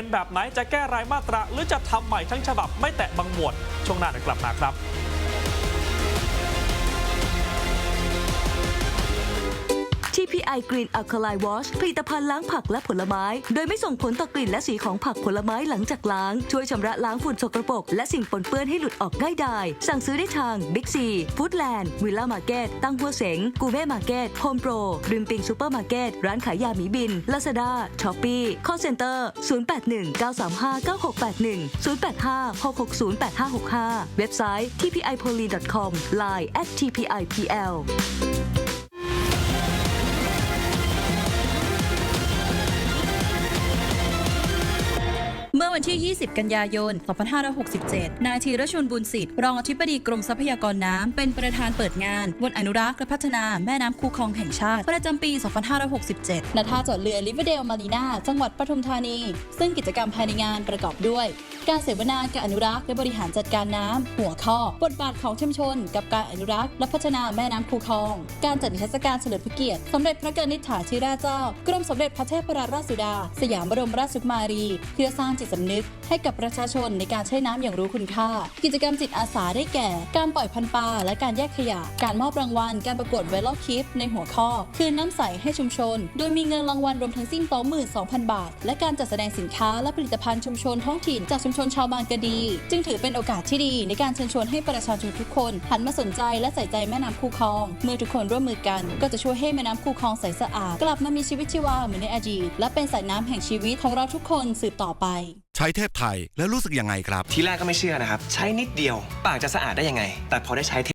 เป็นแบบไหนจะแก้รายมาตรา หรือจะทำใหม่ทั้งฉบับไม่แตะบางหมวด ช่วงหน้าเดี๋ยวกลับมาครับ TPI Green Alkaline Wash ผลิตภัณฑ์ล้างผักและผลไม้ โดยไม่ส่งผลต่อกลิ่นและสีของผักผลไม้หลังจากล้าง ช่วยชำระล้างฝุ่นสกปรกและสิ่งปนเปื้อนให้หลุดออกง่ายดายสั่งซื้อได้ทาง Big C Foodland Villa Market ตั้งหัวเสงกูเม่มาร์เก็ตโฮมโปรริมปิงซูเปอร์มาร์เก็ตร้านขายยาหมีบิน Lazada Shopee Call Center 0819359681 085 660 8565 เว็บไซต์ tpipoly.com line at tpipl อวันที่ 20 กันยายน 2567 นายธีรชนบุญสิทธิ์ รองอธิบดีกรมทรัพยากรน้ำ เป็นประธานเปิดงาน วันอนุรักษ์และพัฒนาแม่น้ำคูคลองแห่งชาติ ประจำปี 2567 ณ ท่าจอดเรือลิเวเดลมารีนาจังหวัดปทุมธานี ซึ่งกิจกรรมภายในงานประกอบด้วย การเสวนาการอนุรักษ์และบริหารจัดการน้ำ หัวข้อ บทบาทของชุมชน กับการอนุรักษ์และพัฒนาแม่น้ำคูคลอง การจัดนิทรรศการเฉลิมพระเกียรติสมเด็จพระกนิษฐาธิราชเจ้า กรมสมเด็จพระเทพรัตนราชสุดา สยามบรมราชกุมารี เพื่อสร้างจิตสำนึก ให้กับประชาชนในการใช้น้ำอย่างรู้คุณค่า กิจกรรมจิตอาสาได้แก่ การปล่อยพันปลาและการแยกขยะ การมอบรางวัล การประกวดไวรัลคลิป ในหัวข้อ คืนน้ำใสให้ชุมชน โดยมีเงินรางวัลรวมทั้งสิ้น22,000 บาท และการจัดแสดงสินค้าและผลิตภัณฑ์ชุมชนท้องถิ่นจากชุมชนชาวบางกะดี จึงถือเป็นโอกาสที่ดี ในการเชิญชวนให้ประชาชนทุกคนหันมาสนใจและใส่ใจแม่น้ำคูคลอง เมื่อทุกคนร่วมมือกัน ก็จะช่วยให้แม่น้ำคูคลองใสสะอาดกลับมามีชีวิตชีวาเหมือนในอดีตและเป็นสายน้ำแห่งชีวิตของเราทุกคนสืบต่อไป ช้เทพไทยแล้วรู้สึกยังไงครับ ทีแรกก็ไม่เชื่อนะครับ ใช้นิดเดียว ปากจะสะอาดได้ยังไง แต่พอได้ใช้เท